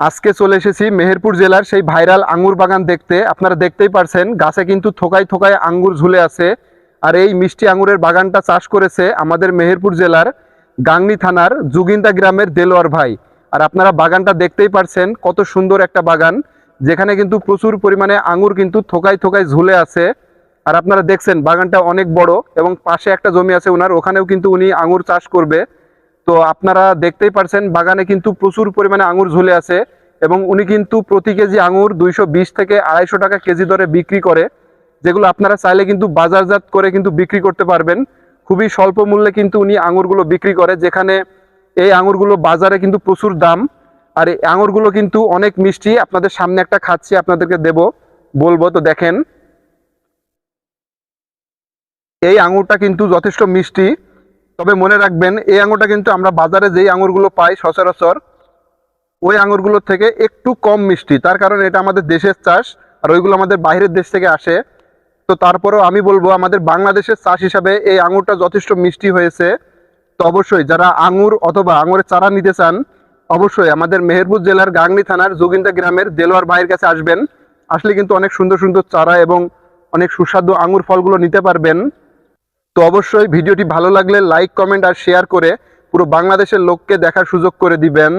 আজকে চলে এসেছি মেহেরপুর জেলার সেই ভাইরাল আঙ্গুর বাগান দেখতে। আপনারা দেখতেই পারছেন, গাছে কিন্তু থোকায় থোকায় আঙ্গুর ঝুলে আছে। আর এই মিষ্টি আঙ্গুরের বাগানটা চাষ করেছে আমাদের মেহেরপুর জেলার গাংনি থানার জুগিন্দা গ্রামের দেলোয়ার ভাই। আর আপনারা বাগানটা দেখতেই পারছেন, কত সুন্দর একটা বাগান। যেখানে কিন্তু প্রচুর পরিমাণে আঙ্গুর কিন্তু থোকায় থোকায় ঝুলে আছে। আর আপনারা দেখছেন, বাগানটা অনেক বড় এবং পাশে একটা জমি আছে ওনার, ওখানেও কিন্তু উনি আঙুর চাষ করবে। তো আপনারা দেখতেই পারছেন, বাগানে কিন্তু প্রচুর পরিমাণে আঙুর ঝুলে আছে এবং উনি কিন্তু প্রতি কেজি আঙুর দুইশো বিশ থেকে আড়াইশো টাকা কেজি দরে বিক্রি করে, যেগুলো আপনারা চাইলে কিন্তু বাজারজাত করে কিন্তু বিক্রি করতে পারবেন। খুবই স্বল্প মূল্যে কিন্তু উনি আঙুরগুলো বিক্রি করে, যেখানে এই আঙুরগুলো বাজারে কিন্তু প্রচুর দাম। আর এই আঙুরগুলো কিন্তু অনেক মিষ্টি, আপনাদের সামনে একটা খাচ্ছি, আপনাদেরকে দেব, বলব, তো দেখেন। এই আঙুরটা কিন্তু যথেষ্ট মিষ্টি। তবে মনে রাখবেন, এই আঙুরটা কিন্তু আমরা বাজারে যেই আঙুরগুলো পাই সচরাচর, ওই আঙুরগুলোর থেকে একটু কম মিষ্টি। তার কারণ এটা আমাদের দেশের চাষ, আর ওইগুলো আমাদের বাইরের দেশ থেকে আসে। তো তারপরেও আমি বলব, আমাদের বাংলাদেশের চাষ হিসাবে এই আঙুরটা যথেষ্ট মিষ্টি হয়েছে। তো অবশ্যই যারা আঙুর অথবা আঙুরের চারা নিতে চান, অবশ্যই আমাদের মেহেরপুর জেলার গাংনি থানার যোগিন্দা গ্রামের দেলোয়ার ভাইয়ের কাছে আসবেন। আসলে কিন্তু অনেক সুন্দর সুন্দর চারা এবং অনেক সুস্বাদু আঙুর ফলগুলো নিতে পারবেন। তো অবশ্যই ভিডিওটি ভালো লাগলে লাইক কমেন্ট আর শেয়ার করে পুরো বাংলাদেশের লোককে দেখার সুযোগ করে দিবেন।